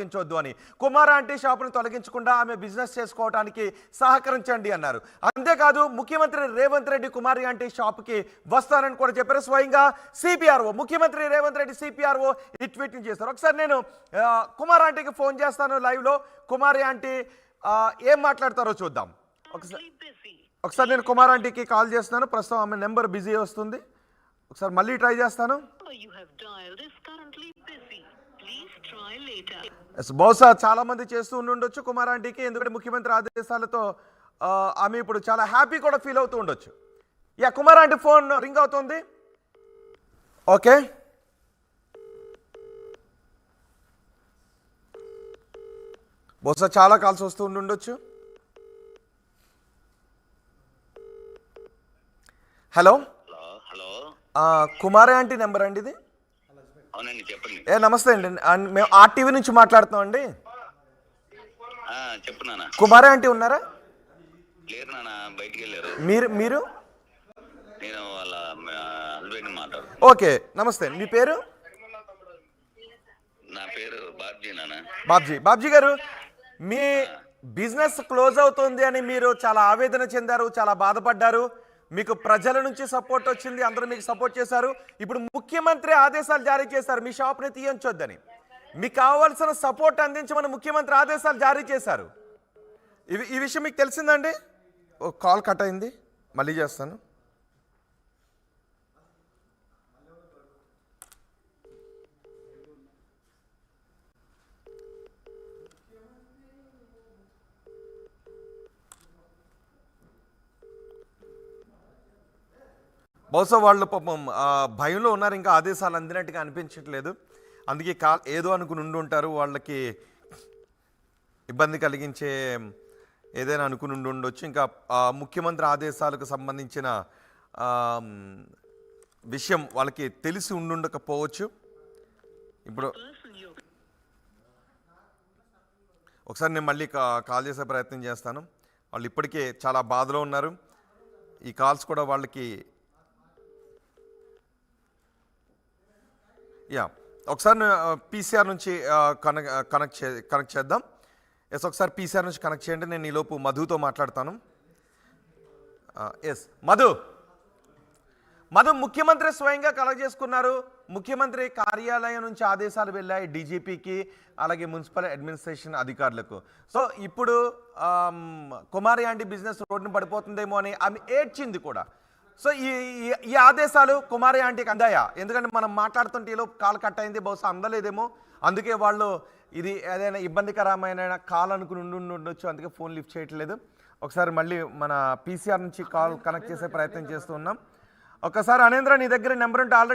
తొలగించొద్దు అని. కుమార్ ఆంటీ షాపును తొలగించకుండా ఆమె బిజినెస్ చేసుకోవడానికి సహకరించండి అన్నారు. అంతేకాదు ముఖ్యమంత్రి రేవంత్ రెడ్డి కుమారి ఆంటీ షాప్కి వస్తానని కూడా చెప్పారు. స్వయంగా సిపిఆర్ఓ ముఖ్యమంత్రి రేవంత్ రెడ్డి సిపిఆర్ఓ ఈ ట్వీట్ చేస్తారు ఒకసారి నేను కుమార్ ఆంటీకి ఫోన్ చేస్తాను లైవ్లో కుమారి ఆంటీ ఏం మాట్లాడతారో చూద్దాం. ఒకసారి ఒకసారి నేను కుమార్ ఆంటీకి కాల్ చేస్తున్నాను. ప్రస్తుతం ఆమె నెంబర్ బిజీ వస్తుంది. ఒకసారి మళ్ళీ ట్రై చేస్తాను. బహుశా చాలా మంది చేస్తూ ఉండి ఉండొచ్చు కుమార్ ఆంటీకి ఎందుకంటే ముఖ్యమంత్రి ఆదేశాలతో ఆమె ఇప్పుడు చాలా హ్యాపీ కూడా ఫీల్ అవుతూ ఉండొచ్చు. Yeah Kumar aunty phone ring అవుతుంది. ఓకే బహుశా చాలా కాల్స్ వస్తూ ఉండి ఉండొచ్చు hello hello Kumari aunty number అండి ఇది? అవునండి చెప్పండి. ఏ నమస్తే అండి. మేము ఆర్టీవీ నుంచి మాట్లాడుతున్నాం అండి. చెప్పు నాన్న. కుమారి ఆంటీ ఉన్నారా? లేరు నాన్న బయటికి వెళ్ళారు. మీరు మీరు? నేను వాళ్ళ హస్బెండ్ మాట్లాడు ఓకే నమస్తే. మీ పేరు? నా పేరు బాబ్జీ నాన్న. బాబ్జీ. బాబ్జీ గారు మీ బిజినెస్ క్లోజ్ అవుతుంది అని మీరు చాలా ఆవేదన చెందారు చాలా బాధపడ్డారు. మీకు ప్రజల నుంచి సపోర్ట్ వచ్చింది అందరూ మీకు సపోర్ట్ చేశారు. ఇప్పుడు ముఖ్యమంత్రి ఆదేశాలు జారీ చేశారు మీ షాప్ని తీయించొద్దని. మీకు కావాల్సిన సపోర్ట్ అందించమని ముఖ్యమంత్రి ఆదేశాలు జారీ చేశారు. ఇవి ఈ విషయం మీకు తెలిసిందండి? ఓ కాల్ కట్ అయింది మళ్ళీ చేస్తాను. బహుశా వాళ్ళు పాపం భయంలో ఉన్నారు ఇంకా ఆదేశాలు అందినట్టుగా అనిపించట్లేదు. అందుకే కా ఏదో అనుకుని ఉండి ఉంటారు వాళ్ళకి ఇబ్బంది కలిగించే ఏదైనా అనుకుని ఉండి ఉండొచ్చు. ఇంకా ముఖ్యమంత్రి ఆదేశాలకు సంబంధించిన విషయం వాళ్ళకి తెలిసి ఉండుండకపోవచ్చు ఇప్పుడు ఒకసారి నేను మళ్ళీ కాల్ చేసే ప్రయత్నం చేస్తాను. వాళ్ళు ఇప్పటికే చాలా బాధలో ఉన్నారు. ఈ కాల్స్ కూడా వాళ్ళకి యా ఒకసారి పీసీఆర్ నుంచి కనెక్ట్ కనెక్ట్ చే కనెక్ట్ చేద్దాం. ఎస్ ఒకసారి పీసీఆర్ నుంచి కనెక్ట్ చేయండి. నేను ఈలోపు మధుతో మాట్లాడతాను. ఎస్ మధు! మధు ముఖ్యమంత్రి స్వయంగా కలెక్ట్ చేసుకున్నారు ముఖ్యమంత్రి కార్యాలయం నుంచి ఆదేశాలు వెళ్ళాయి డీజీపీకి అలాగే మున్సిపల్ అడ్మినిస్ట్రేషన్ అధికారులకు. సో ఇప్పుడు కుమారి ఆంటీ బిజినెస్ రోడ్డున పడిపోతుందేమో అని ఆమె ఏడ్చింది కూడా. సో ఈ ఈ- ఆదేశాలు కుమారి ఆంటీకి అందాయా? ఎందుకంటే మనం మాట్లాడుతుంటే ఈలో కాల్ కట్ అయింది బహుశా అందలేదేమో. అందుకే వాళ్ళు ఇది ఏదైనా ఇబ్బందికరమైన కాల్ అనుకుని ఉండి ఉండొచ్చు అందుకే ఫోన్ లిఫ్ట్ చేయట్లేదు. ఒకసారి మళ్ళీ మన పీసీఆర్ నుంచి కాల్ కనెక్ట్ చేసే ప్రయత్నం చేస్తూ ఉన్నాం. ఒకసారి అనేంద్ర నీ దగ్గర నెంబర్ ఉంటే ఆల్రెడీ